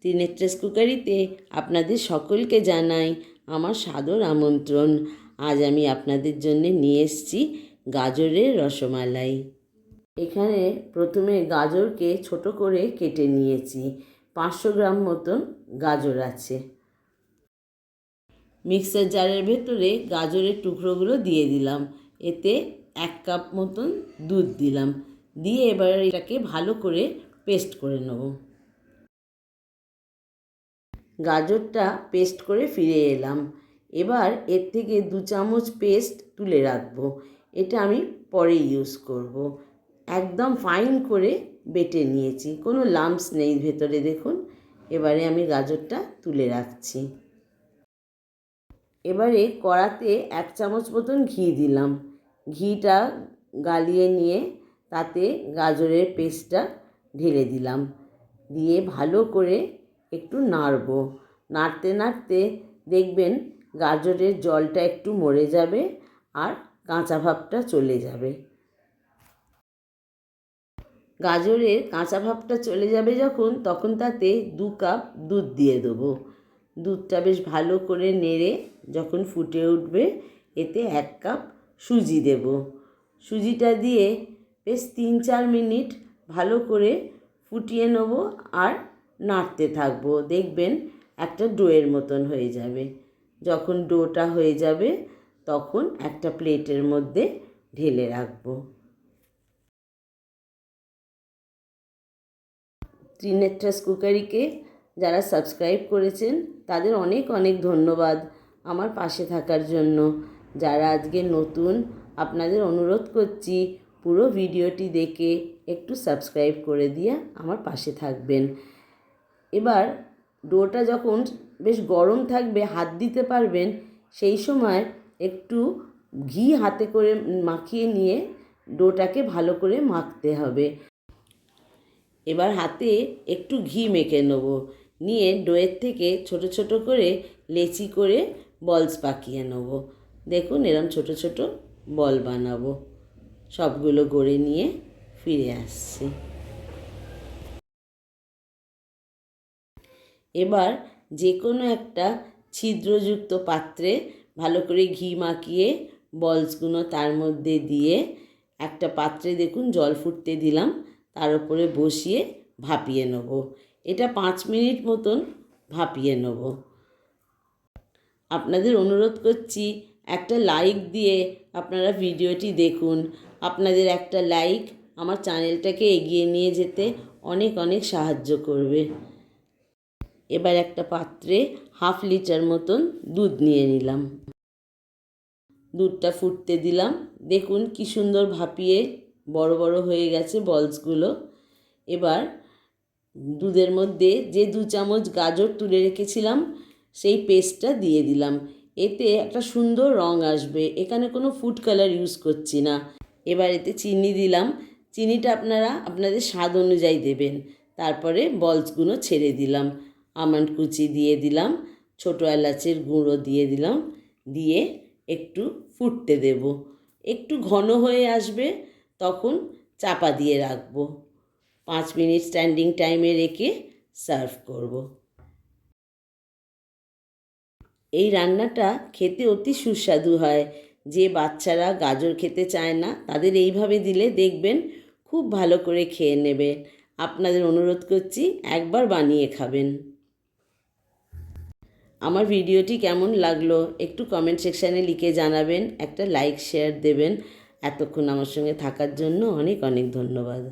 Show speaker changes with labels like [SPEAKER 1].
[SPEAKER 1] ত্রিনেত্রাস কুকারিতে আপনাদের সকলকে জানাই আমার সাদর আমন্ত্রণ। আজ আমি আপনাদের জন্য নিয়ে এসেছি গাজরের রসমালাই। এখানে প্রথমে গাজরকে ছোট করে কেটে নিয়েছি। পাঁচশো গ্রাম মতন গাজর আছে। মিক্সার জারের ভেতরে গাজরের টুকরোগুলো দিয়ে দিলাম। এতে এক কাপ মতন দুধ দিলাম। দিয়ে এবার এটাকে ভালো করে পেস্ট করে নেব। গাজরটা পেস্ট করে ফিরে এলাম। এবার এর থেকে দু চামচ পেস্ট তুলে রাখব। এটা আমি পরে ইউজ করব। একদম ফাইন করে বেটে নিয়েছি। কোনো লাম্পস নেই ভেতরে, দেখুন। এবারে আমি গাজরটা তুলে রাখছি। এবারে কড়াতে এক চামচ মতন ঘি দিলাম। ঘিটা গালিয়ে নিয়ে তাতে গাজরের পেস্টটা ঢেলে দিলাম। দিয়ে ভালো করে একটু নাড়ব। নাড়তে নাড়তে দেখবেন গাজরের জলটা একটু মরে যাবে আর কাঁচা ভাবটা চলে যাবে। গাজরের কাঁচা ভাবটা চলে যাবে যখন, তখন তাতে দু কাপ দুধ দিয়ে দেবো। দুধটা বেশ ভালো করে নেড়ে যখন ফুটে উঠবে, এতে এক কাপ সুজি দেব। সুজিটা দিয়ে বেশ তিন চার মিনিট ভালো করে ফুটিয়ে নেব আর নাড়তে থাকব। দেখবেন একটা ডোয়ের মতন হয়ে যাবে। যখন ডোটা হয়ে যাবে, তখন একটা প্লেটের মধ্যে ঢেলে রাখব। ত্রিনেট্রাস কুকারিকে যারা সাবস্ক্রাইব করেছেন, তাদের অনেক অনেক ধন্যবাদ আমার পাশে থাকার জন্য। যারা আজকে নতুন, আপনাদের অনুরোধ করছি পুরো ভিডিওটি দেখে একটু সাবস্ক্রাইব করে দিয়ে আমার পাশে থাকবেন। এবার ডোটা যখন বেশ গরম থাকবে, হাত দিতে পারবেন, সেই সময় একটু ঘি হাতে করে মাখিয়ে নিয়ে ডোটাকে ভালো করে মাখতে হবে। এবার হাতে একটু ঘি মেখে নেব। নিয়ে ডোয়ের থেকে ছোট ছোট করে লেচি করে বলস পাকিয়ে নেব। দেখুন এরম ছোট ছোট বল বানাবো। সবগুলো গড়ে নিয়ে ফিরে আসছি। এবার যে কোনো একটা ছিদ্রযুক্ত পাত্রে ভালো করে ঘি মাখিয়ে বলসগুলো তার মধ্যে দিয়ে একটা পাত্রে দেখুন জল ফুটতে দিলাম, তার উপরে বসিয়ে ভাপিয়ে নেব। এটা পাঁচ মিনিট মতন ভাপিয়ে নেব। আপনাদের অনুরোধ করছি একটা লাইক দিয়ে আপনারা ভিডিওটি দেখুন। আপনাদের একটা লাইক আমার চ্যানেলটাকে এগিয়ে নিয়ে যেতে অনেক অনেক সাহায্য করবে। এবার একটা পাত্রে হাফ লিটার মতন দুধ নিয়ে নিলাম। দুধটা ফুটতে দিলাম। দেখুন কি সুন্দর ভাপিয়ে বড় বড় হয়ে গেছে বলসগুলো। এবার দুধের মধ্যে যে দু চামচ গাজর তুলে রেখেছিলাম, সেই পেস্টটা দিয়ে দিলাম। এতে একটা সুন্দর রং আসবে। এখানে কোনো ফুড কালার ইউজ করছি না। এবার এতে চিনি দিলাম। চিনিটা আপনারা আপনাদের স্বাদ অনুযায়ী দেবেন। তারপরে বলসগুলো ছেড়ে দিলাম। আমন্ড কুচি দিয়ে দিলাম, ছোটো এলাচের গুঁড়ো দিয়ে দিলাম, দিয়ে একটু ফুটতে দেব। একটু ঘন হয়ে আসবে, তখন চাপা দিয়ে রাখব। পাঁচ মিনিট স্ট্যান্ডিং টাইমে রেখে সার্ভ করব। এই রান্নাটা খেতে অতি সুস্বাদু হয়। যে বাচ্চারা গাজর খেতে চায় না, তাদের এইভাবে দিলে দেখবেন খুব ভালো করে খেয়ে নেবে। আপনাদের অনুরোধ করছি একবার বানিয়ে খাবেন। আমার ভিডিওটি কেমন লাগল একটু কমেন্ট সেকশানে লিখে জানাবেন, একটা লাইক শেয়ার দেবেন। এতক্ষণ আমার সঙ্গে থাকার জন্য অনেক অনেক ধন্যবাদ।